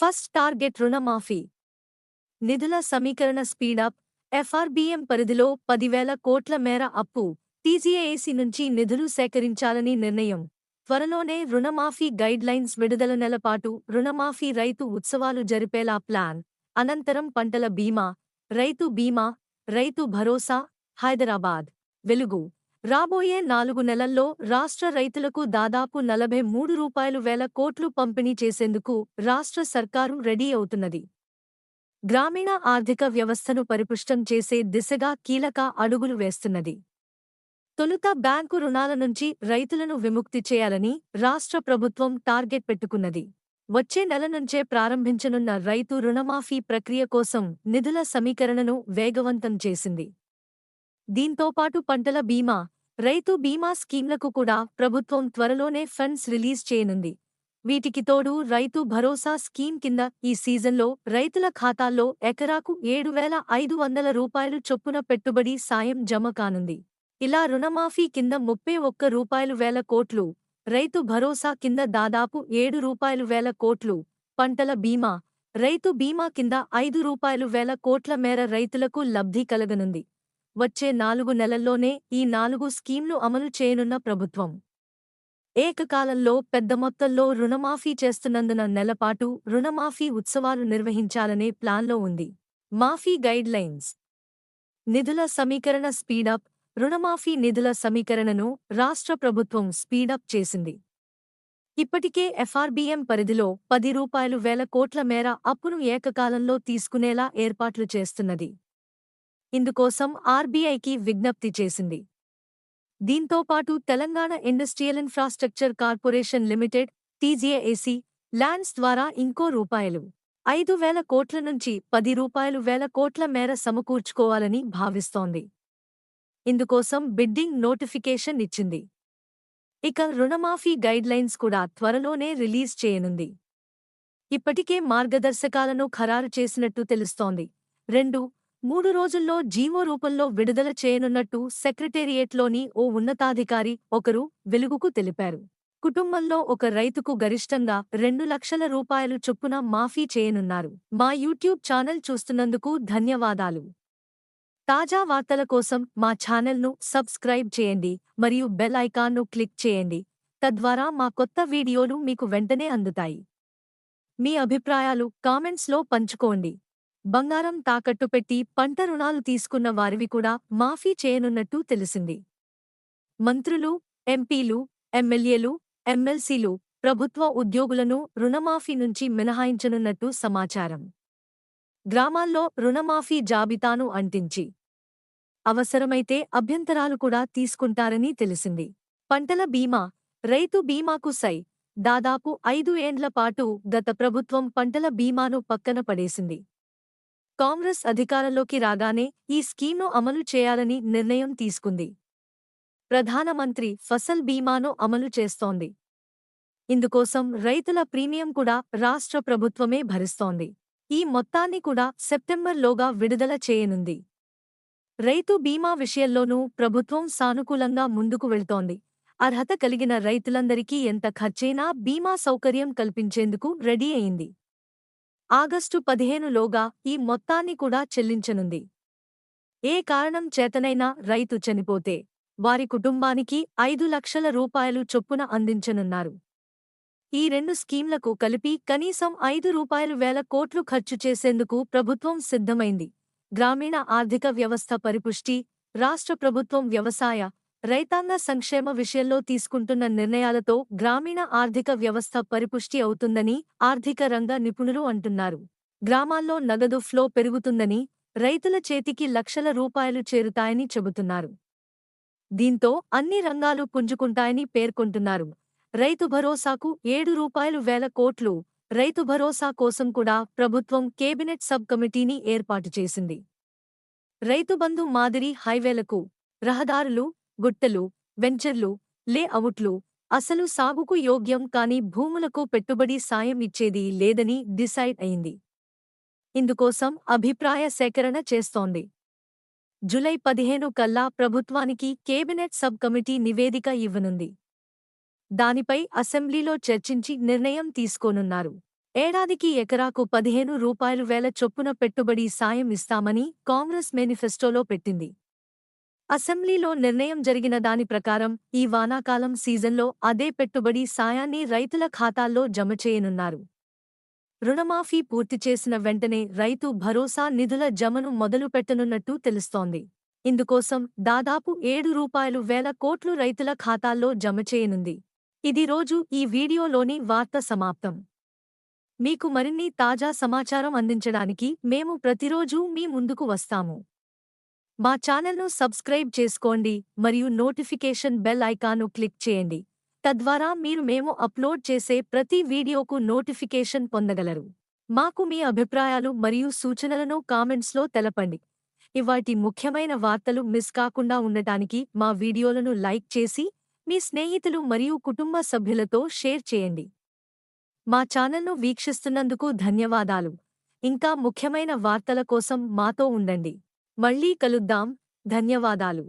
First target రుణమాఫీ. నిధుల సమీకరణ స్పీడప్ ఎఫ్ఆర్బీఎం పరిధిలో పదివేల కోట్ల మేర అప్పు. టీజీఏసీ నుంచి నిధులు సేకరించాలని నిర్ణయం. త్వరలోనే రుణమాఫీ గైడ్లైన్స్ విడుదల నెలపాటు రుణమాఫీ రైతు ఉత్సవాలు జరిపేలా ప్లాన్. అనంతరం పంటల బీమా. రైతు బీమా. రైతు భరోసా. హైదరాబాద్. వెలుగు. రాబోయే నాలుగు నెలల్లో రాష్ట్ర రైతులకు దాదాపు నలభై మూడు రూపాయలు వేల కోట్లు పంపిణీ చేసేందుకు రాష్ట్ర సర్కారు రెడీ అవుతున్నది. గ్రామీణ ఆర్థిక వ్యవస్థను పరిపుష్టం చేసే దిశగా కీలక అడుగులు వేస్తున్నది. తొలుత బ్యాంకు రుణాల నుంచి రైతులను విముక్తి చేయాలని రాష్ట్ర ప్రభుత్వం టార్గెట్ పెట్టుకున్నది. వచ్చే నెల నుంచే ప్రారంభించనున్న రైతు రుణమాఫీ ప్రక్రియ కోసం నిధుల సమీకరణను వేగవంతం చేసింది. దీంతోపాటు పంటల బీమా రైతు బీమా స్కీంలకు కూడా ప్రభుత్వం త్వరలోనే ఫండ్స్ రిలీజ్ చేయనుంది. వీటికి తోడు రైతు భరోసా స్కీమ్ కింద ఈ సీజన్లో రైతుల ఖాతాల్లో ఎకరాకు ఏడు వేల ఐదు వందల రూపాయలు చొప్పున పెట్టుబడి సాయం జమ కానుంది. ఇలా రుణమాఫీ కింద ముప్పై ఒక్క రూపాయలు వేల కోట్లు రైతు భరోసా కింద దాదాపు ఏడు రూపాయలు వేల కోట్లు పంటల బీమా రైతు బీమా కింద ఐదు రూపాయలు వేల కోట్ల మేర రైతులకు లబ్ధి కలగనుంది. వచ్చే నాలుగు నెలల్లోనే ఈ నాలుగు స్కీంలు అమలు చేయనున్న ప్రభుత్వం. ఏకకాలంలో పెద్ద మొత్తంలో రుణమాఫీ చేస్తున్నందున నెలపాటు రుణమాఫీ ఉత్సవాలు నిర్వహించాలనే ప్లాన్లో ఉంది. మాఫీ గైడ్లైన్స్. నిధుల సమీకరణ స్పీడప్. రుణమాఫీ నిధుల సమీకరణను రాష్ట్ర ప్రభుత్వం స్పీడప్ చేసింది. ఇప్పటికే ఎఫ్ఆర్బీఎం పరిధిలో పది రూపాయలు వేల కోట్ల మేర అప్పును ఏకకాలంలో తీసుకునేలా ఏర్పాట్లు చేస్తున్నది. ఇందుకోసం ఆర్బీఐకి విజ్ఞప్తి చేసింది. దీంతోపాటు Telangana industrial infrastructure corporation limited TGAC lands ద్వారా ఇంకో రూపాయలు ఐదు వేల కోట్ల నుంచి పది రూపాయలు వేల కోట్ల మేర సమకూర్చుకోవాలని భావిస్తోంది. ఇందుకోసం బిడ్డింగ్ నోటిఫికేషన్ ఇచ్చింది. ఇక రుణమాఫీ గైడ్లైన్స్ కూడా త్వరలోనే రిలీజ్ చేయనుంది. ఇప్పటికే మార్గదర్శకాలను ఖరారు చేసినట్టు తెలుస్తోంది. రెండు మూడు రోజుల్లో జీవో రూపంలో విడుదల చేయనున్నట్టు సెక్రటేరియట్లోని ఓ ఉన్నతాధికారి ఒకరు వెలుగుకు తెలిపారు. కుటుంబంలో ఒక రైతుకు గరిష్టంగా రెండు లక్షల రూపాయలు చొప్పున మాఫీ చేయనున్నారు. మా యూట్యూబ్ ఛానల్ చూస్తున్నందుకు ధన్యవాదాలు. తాజా వార్తల కోసం మా ఛానల్ను సబ్స్క్రైబ్ చేయండి మరియు బెల్ ఐకాన్ను క్లిక్ చేయండి. తద్వారా మా కొత్త వీడియోలు మీకు వెంటనే అందుతాయి. మీ అభిప్రాయాలు కామెంట్స్లో పంచుకోండి. బంగారం తాకట్టు పెట్టి పంట రుణాలు తీసుకున్న వారివి కూడా మాఫీ చేయనున్నట్టు తెలిసింది. మంత్రులు ఎంపీలు ఎమ్మెల్యేలు ఎమ్మెల్సీలు ప్రభుత్వ ఉద్యోగులను రుణమాఫీ నుంచి మినహాయించనున్నట్టు సమాచారం. గ్రామాల్లో రుణమాఫీ జాబితాను అంటించి అవసరమైతే అభ్యంతరాలు కూడా తీసుకుంటారని తెలిసింది. పంటల బీమా రైతు బీమాకు సై దాదాపు ఐదు ఏండ్ల పాటు గత ప్రభుత్వం పంటల బీమాను పక్కన పడేసింది. కాంగ్రెస్ అధికారంలోకి రాగానే ఈ స్కీమ్ను అమలు చేయాలని నిర్ణయం తీసుకుంది. ప్రధానమంత్రి ఫసల్ బీమాను అమలు చేస్తోంది. ఇందుకోసం రైతుల ప్రీమియం కూడా రాష్ట్ర ప్రభుత్వమే భరిస్తోంది. ఈ మొత్తాన్ని కూడా సెప్టెంబర్లోగా విడుదల చేయనుంది. రైతు బీమా విషయంలోనూ ప్రభుత్వం సానుకూలంగా ముందుకు వెళ్తోంది. అర్హత కలిగిన రైతులందరికీ ఎంత ఖర్చైనా బీమా సౌకర్యం కల్పించేందుకు రెడీ అయింది. ఆగస్టు పదిహేనులోగా ఈ మొత్తాన్ని కూడా చెల్లించనుంది. ఏ కారణం చేతనైనా రైతు చనిపోతే వారి కుటుంబానికి ఐదు లక్షల రూపాయలు చొప్పున అందించనున్నారు. ఈ రెండు స్కీంలకు కలిపి కనీసం ఐదు రూపాయలు వేల కోట్లు ఖర్చు చేసేందుకు ప్రభుత్వం సిద్ధమైంది. గ్రామీణ ఆర్థిక వ్యవస్థ పరిపుష్టి రాష్ట్ర ప్రభుత్వం వ్యవసాయ రైతాంగ సంక్షేమ విషయంలో తీసుకుంటున్న నిర్ణయాలతో గ్రామీణ ఆర్థిక వ్యవస్థ పరిపుష్టి అవుతుందని ఆర్థిక రంగ నిపుణులు అంటున్నారు. గ్రామాల్లో నగదు ఫ్లో పెరుగుతుందని రైతుల చేతికి లక్షల రూపాయలు చేరుతాయని చెబుతున్నారు. దీంతో అన్ని రంగాలు పుంజుకుంటాయని పేర్కొంటున్నారు. రైతు భరోసాకు ఏడు రూపాయలు వేల కోట్లు రైతు భరోసా కోసం కూడా ప్రభుత్వం కేబినెట్ సబ్ కమిటీని ఏర్పాటు చేసింది. రైతు బంధు మాదిరి హైవేలకు రహదారులు గుట్టలు వెంచర్లు లేఅవుట్లు అసలు సాగుకు యోగ్యం కాని భూములకు పెట్టుబడి సాయం ఇచ్చేది లేదని డిసైడ్ అయింది. ఇందుకోసం అభిప్రాయ సేకరణ చేస్తోంది. జులై పదిహేను కల్లా ప్రభుత్వానికి కేబినెట్ సబ్ కమిటీ నివేదిక ఇవ్వనుంది. దానిపై అసెంబ్లీలో చర్చించి నిర్ణయం తీసుకోనున్నారు. ఏడాదికి ఎకరాకు పదిహేను రూపాయలు వేల చొప్పున పెట్టుబడి సాయం ఇస్తామని కాంగ్రెస్ మేనిఫెస్టోలో పెట్టింది. అసెంబ్లీలో నిర్ణయం జరిగిన దాని ప్రకారం ఈ వానాకాలం సీజన్లో అదే పెట్టుబడి సాయాన్ని రైతుల ఖాతాల్లో జమ చేయనున్నారు. రుణమాఫీ పూర్తి చేసిన వెంటనే రైతు భరోసా నిధుల జమను మొదలుపెట్టనున్నట్టు తెలుస్తోంది. ఇందుకోసం దాదాపు ఏడు రూపాయలు వేల కోట్లు రైతుల ఖాతాల్లో జమ చేయనుంది. ఇది రోజు ఈ వీడియోలోని వార్త సమాప్తం. మీకు మరిన్ని తాజా సమాచారం అందించడానికి మేము ప్రతిరోజూ మీ ముందుకు వస్తాము. మా ఛానల్ను సబ్స్క్రైబ్ చేసుకోండి మరియు నోటిఫికేషన్ బెల్ ఐకాన్ను క్లిక్ చేయండి. తద్వారా మీరు మేము అప్లోడ్ చేసే ప్రతి వీడియోకు నోటిఫికేషన్ పొందగలరు. మాకు మీ అభిప్రాయాలు మరియు సూచనలను కామెంట్స్లో తెలపండి. ఇవాటి ముఖ్యమైన వార్తలు మిస్ కాకుండా ఉండటానికి మా వీడియోలను లైక్ చేసి మీ స్నేహితులు మరియు కుటుంబ సభ్యులతో షేర్ చేయండి. మా ఛానల్ను వీక్షిస్తున్నందుకు ధన్యవాదాలు. ఇంకా ముఖ్యమైన వార్తల కోసం మాతో ఉండండి. మళ్ళీ కలుద్దాం. ధన్యవాదాలు.